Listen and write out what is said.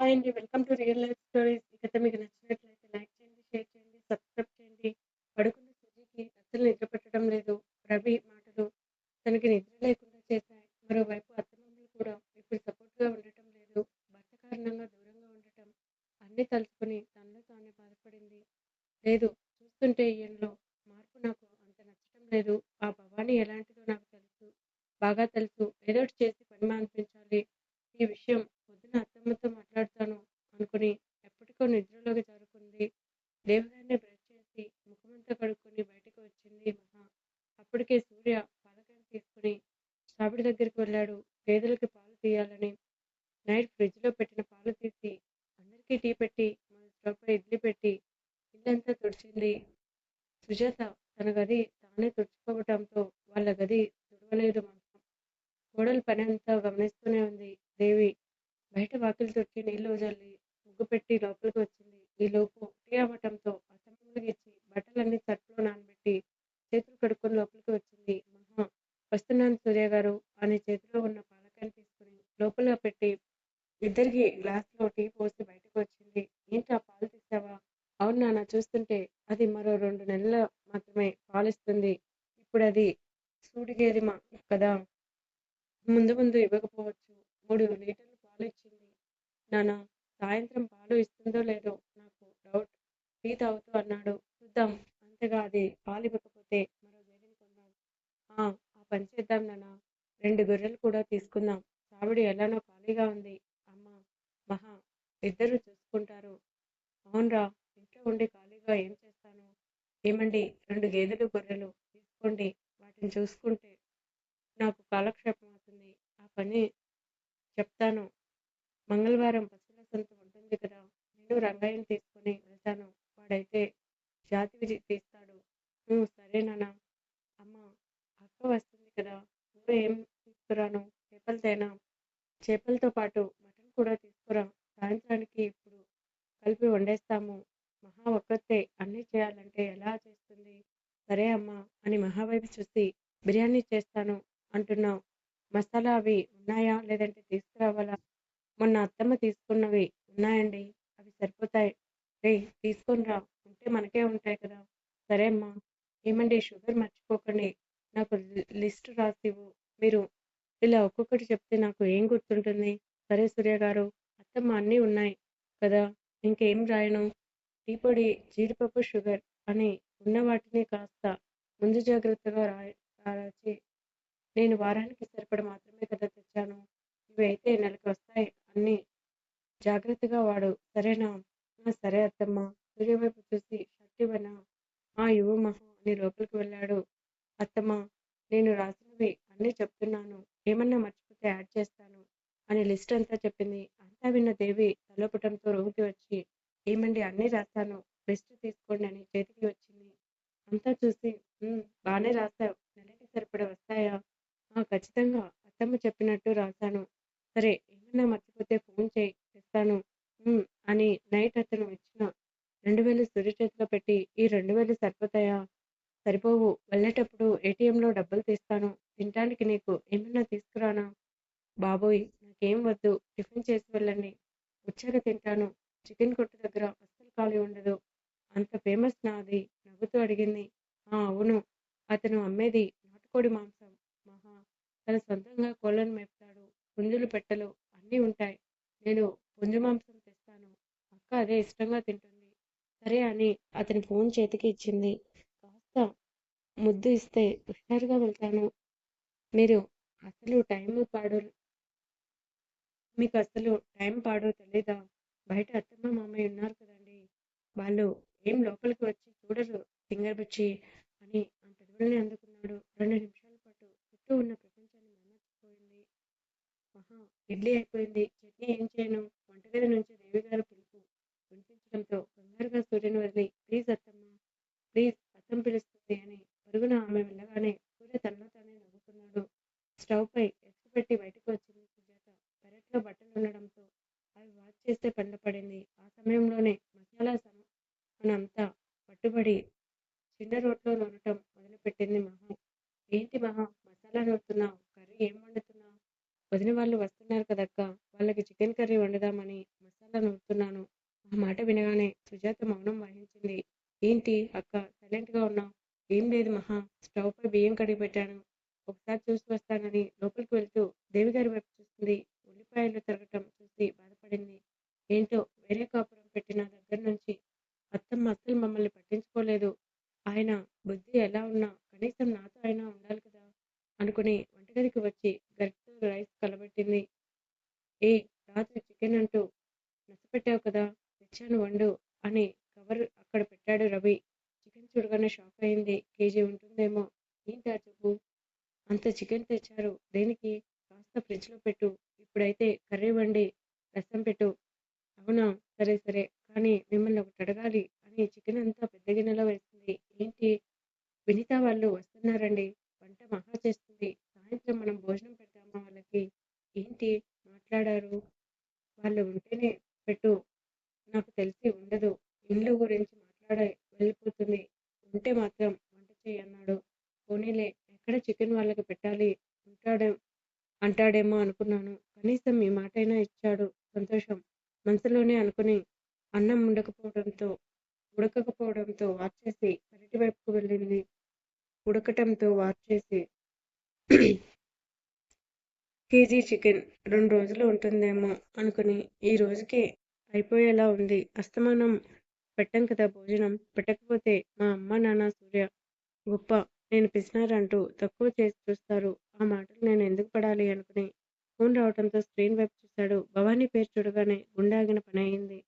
Hi అండి. Welcome to real life stories. ఈ మీకు నచ్చినట్లయితే లైక్ చేయండి, షేర్ చేయండి, సబ్స్క్రైబ్ చేయండి. పడుకున్న సుజీకి అసలు నిద్ర పట్టడం లేదు. రవి మాటలు తనకి నిద్ర లేకుండా చేశాయి. మరోవైపు అత్తమామలు కూడా ఇప్పుడు సపోర్ట్‌గా ఉండటం లేదు. భర్త కారణంగా దూరంగా ఉండటం అన్నీ తలుచుకుని తనలో తానే బాధపడింది. లేదు చూస్తుంటే ఈయనలో మార్పు నాకు అంత నచ్చటం లేదు. ఆ భవాని ఎలాంటిదో నాకు తెలుసు. బాగా తెలుసు. ఏదో చేసి పని మాన్పించాలి. ఈ విషయం పొద్దున అత్తమ్మతో మాట్లాడతాను అనుకుని ఎప్పటికో నిద్రలోకి జారుకుంది. లేవగానే బ్రష్ చేసి ముఖమంతా కడుక్కొని బయటకు వచ్చింది మహా. అప్పటికే సూర్య పాల క్యాన్ తీసుకుని ఆవిడ దగ్గరికి వెళ్ళాడు. పేదలకి పాలు తీయాలని. నైట్ ఫ్రిడ్జ్‌లో పెట్టిన పాలు తీసి అందరికీ టీ పెట్టి మన స్టవ్‌పై ఇడ్లీ పెట్టి ఇల్లంతా తుడిచింది. సుజాత తన గది తానే తుడుచుకోవటంతో వాళ్ళ గది తుడవలేదు మహా. కోడలు అంతా గమనిస్తూనే ఉంది దేవి. బయట వాకిలి తుడిచి నీళ్ళు జల్లి ముగ్గు పెట్టి లోపలికి వచ్చింది. ఈ లోపు టీ అవ్వటంతో అత్తమామలకి ఇచ్చి బట్టలన్నీ సర్ఫ్‌లో నానబెట్టి చేతులు కడుక్కొని లోపలికి వచ్చింది మహా. వస్తున్నాను సూర్యగారు అని చేతిలో ఉన్న పాల క్యాన్ తీసుకుని లోపల పెట్టి ఇద్దరికీ గ్లాస్లో టీ పోసి బయటకు వచ్చింది. ఏంటా పాలు తీసావా అవును నాన్న చూస్తుంటే అది మరో రెండు నెలలు మాత్రమే పాలిస్తుంది. ఇప్పుడు అది సూడిగేది మా కదా! ముందు ముందు ఇవ్వకపోవచ్చు. మూడు లీటర్లు పాలు ఇచ్చింది. నాన్న సాయంత్రం పాలు ఇస్తుందో లేదో నాకు డౌట్ టీ తాగుతూ అన్నాడు. చూద్దాం అంతగా అది పాలు ఇవ్వకపోతే మరో గేదెని కొందాం. ఆ! ఆ పని చేద్దాం నాన్న రెండు గొర్రెలు కూడా తీసుకుందాం. ఆవిడ ఎలానో ఖాళీగా ఉంది. మహా ఇద్దరూ చూసుకుంటారు. అవునరా ఇంట్లో ఉండి ఖాళీగా ఏం చేస్తాను? ఏమండి రెండు గేదెలు, గొర్రెలు తీసుకోండి. వాటిని చూసుకుంటే నాకు కాలక్షేపం అవుతుంది. ఆ పని చెప్తాను. మంగళవారం పశువుల సంత ఉంటుంది కదా! నేను రంగయ్యని తీసుకొని వెళ్తాను. వాడైతే జాతివి తీస్తాడు. నువ్వు సరే నాన్న అమ్మ అక్క వస్తుంది కదా! నువ్వు ఏం తీసుకురాను? చేపలతేనా చేపలతో పాటు మటన్ కూడా తీసుకురా. సాయంత్రానికి ఇప్పుడు కలిపి వండేస్తాము. మహా అన్నీ చేయాలంటే ఎలా చేస్తుంది? సరే అమ్మా అని మహావైపు చూసి బిర్యానీ చేస్తాను అంటున్నావు మసాలా అవి ఉన్నాయా? లేదంటే తీసుకురావాలా? మొన్న అత్తమ్మ తీసుకున్నవి ఉన్నాయండి అవి సరిపోతాయి. రే తీసుకునిరా ఉంటే మనకే ఉంటాయి కదా! సరే అమ్మా. ఏమండి షుగర్ మర్చిపోకండి. నాకు లిస్ట్ రాసివ్వు. మీరు ఇలా ఒక్కొక్కటి చెప్తే నాకు ఏం గుర్తుంటుంది? సరే సూర్య గారు అత్తమ్మ అన్నీ ఉన్నాయి కదా! ఇంకేం రాయను? టీ పొడి, జీడిపప్పు, షుగర్ అని ఉన్న వాటిని కాస్త ముందు జాగ్రత్తగా రాయి నేను వారానికి సరిపడ మాత్రమే కదా తెచ్చాను. ఇవి అయితే నెలకి వస్తాయి. అన్ని జాగ్రత్తగా వాడు. సరేనా? సరే అత్తమ్మ. సూర్య వైపు చూసి షర్ట్ ఆ యువ మహా అని లోపలికి వెళ్ళాడు. అత్తమ్మ నేను రాసినవి అన్నీ చెప్తున్నాను. ఏమన్నా మర్చిపోతే యాడ్ చేస్తాను అని లిస్ట్ అంతా చెప్పింది. అంతా విన్న దేవి తలోపటంతో రూమ్‌కి వచ్చి ఏమండీ అన్నీ రాశాను. బెస్ట్ తీసుకోండి అని చేతికి వచ్చింది. అంతా చూసి బాగానే బానే నెలకి సరిపడా వస్తాయా? ఖచ్చితంగా అత్తమ్మ చెప్పినట్టు రాశాను. సరే ఏమన్నా మర్చిపోతే ఫోన్ చేయి తెస్తాను. అని నైట్ అతను ఇచ్చిన రెండు వేలు సూర్య చేతిలో పెట్టి ఈ రెండు వేలు సరిపోతాయా? సరిపోవు. వెళ్ళేటప్పుడు ఏటీఎంలో డబ్బులు తీస్తాను. తినడానికి నీకు ఏమన్నా తీసుకురానా? బాబోయ్! నాకేం వద్దు. టిఫిన్ చేసి వెళ్ళండి. వచ్చాక తింటాను. చికెన్ కొట్టు దగ్గర అస్సలు ఖాళీ ఉండదు. అంత ఫేమస్ నా అది నవ్వుతూ అడిగింది. ఆ అవును. అతను అమ్మేది నాటుకోడి మాంసం. మహా తన సొంతంగా కోళ్ళను మేపుతాడు. పుంజులు, పెట్టెలు అన్నీ ఉంటాయి. నేను పుంజు మాంసం తెస్తాను. అక్క అదే ఇష్టంగా తింటుంది. సరే అని అతని ఫోన్ చేతికి ఇచ్చింది. కాస్త ముద్దు ఇస్తే హుషారుగా వెళ్తాను. మీరు అసలు టైం పాడు మీకు అసలు టైం పాడు తెలీదా? బయట అత్తమ్మ, మామయ్య ఉన్నారు కదండీ! వాళ్ళు ఏం లోపలికి వచ్చి చూడరు ఫింగర్ బుచ్చి అని ఆ పెదవుల్ని అందుకున్నాడు. రెండు నిమిషాల పాటు చుట్టూ ఉన్న ప్రపంచాన్ని మైమర్చిపోయింది. మహా ఇడ్లీ అయిపోయింది. చట్నీ ఏం చేయను? వంటగది నుంచి దేవిగారి పిలుపు వినిపించడంతో కంగారుగా సూర్యుని వదిలి ప్లీజ్ అత్తమ్మ ప్లీజ్ అత్తమ్మ పిలుస్తుంది అని పరుగున ఆమె వెళ్ళగానే సూర్య తనలో తానే నవ్వుకున్నాడు. స్టవ్ పై పెట్టి బయటకు వచ్చింది సుజాత. పెరట్లో బట్టలుండడంతో అవి వాష్ చేసే పనిలో పడింది. ఆ సమయంలోనే మసాలా సామానంతా పట్టుబడి చిన్న రోట్లో నూరటం మొదలుపెట్టింది మహా. ఏంటి మహా మసాలా నూరుతున్నావ్? కర్రీ ఏం వండుతున్నావ్? వదిన వాళ్ళు వస్తున్నారు కదక్కా! వాళ్ళకి చికెన్ కర్రీ వండుదామని మసాలా తల నూరుతున్నాను. ఆ మాట వినగానే సుజాత మౌనం వహించింది. ఏంటి అక్క సైలెంట్‌గా ఉన్నావు ఏం లేదు మహా! స్టవ్‌పై బియ్యం కడిగి పెట్టాను. ఒకసారి చూసి వస్తానని లోపలికి వెళ్తూ దేవిగారి వైపు చూస్తుంది ఉల్లిపాయలు తరగటం చూసి బాధపడింది. ఏంటో వేరే కాపురం పెట్టిన దగ్గర నుంచి అస్సలు మమ్మల్ని పట్టించుకోలేదు. ఆయన బుద్ధి ఎలా ఉన్నా కనీసం నాతో అయినా ఉండాలి కదా! అనుకుని వంటగదికి వచ్చి గరిటెతో రైస్ కలబెట్టింది. ఏయ్ రాత్రి చికెన్ అంటూ నచ్చపెట్టావు కదా! తెచ్చాను వండు అని కవర్ అక్కడ పెట్టాడు రవి. చికెన్ చూడగానే షాక్ అయింది. కేజీ ఉంటుందేమో. ఏంటా చెప్పు? అంత చికెన్ తెచ్చారు. దేనికి? కాస్త ఫ్రిడ్జ్‌లో పెట్టు. ఇప్పుడైతే కర్రీ వండి రసం పెట్టు. అవునా! సరే సరే. కానీ మిమ్మల్ని ఒకటి అడగాలి అని చికెన్ అంతా పెద్ద గిన్నెలో వేసింది. ఏంటి? వినిత వాళ్ళు వస్తున్నారండి వంట మహా చేస్తుంది. సాయంత్రం మనం భోజనం పెడతామా వాళ్ళకి? ఏంటి? మాట్లాడారు? వాళ్ళు ఉంటేనే పెట్టు. నాకు తెలిసి ఉండదు. ఇండ్ల గురించి మాట్లాడే వెళ్ళిపోతుంది. ఉంటే మాత్రం వంట చేయన్నాడు అన్నాడు. పోనీలే ఎక్కడ చికెన్ వాళ్ళకి పెట్టాలి ఉంటాడే అంటాడేమో అనుకున్నాను. కనీసం ఈ మాటైనా ఇచ్చాడు. సంతోషం. మనసులోనే అనుకుని అన్నం ఉండకపోవడంతో ఉడకకపోవడంతో వార్చేసి పెరటి వైపుకు వెళ్ళింది. ఉడకటంతో వార్చేసి కేజీ చికెన్ రెండు రోజులు ఉంటుందేమో అనుకుని ఈ రోజుకి అయిపోయేలా ఉంది. అస్తమానం పెట్టాం కదా భోజనం. పెట్టకపోతే మా అమ్మ నాన్న సూర్య గొప్ప నేను పిసినారంటూ తక్కువ చేసి చూస్తారు. ఆ మాటలు నేను ఎందుకు పడాలి అనుకుని ఫోన్ రావటంతో స్క్రీన్ వైపు చూశాడు. భవాని పేరు చూడగానే గుండె ఆగిన అయింది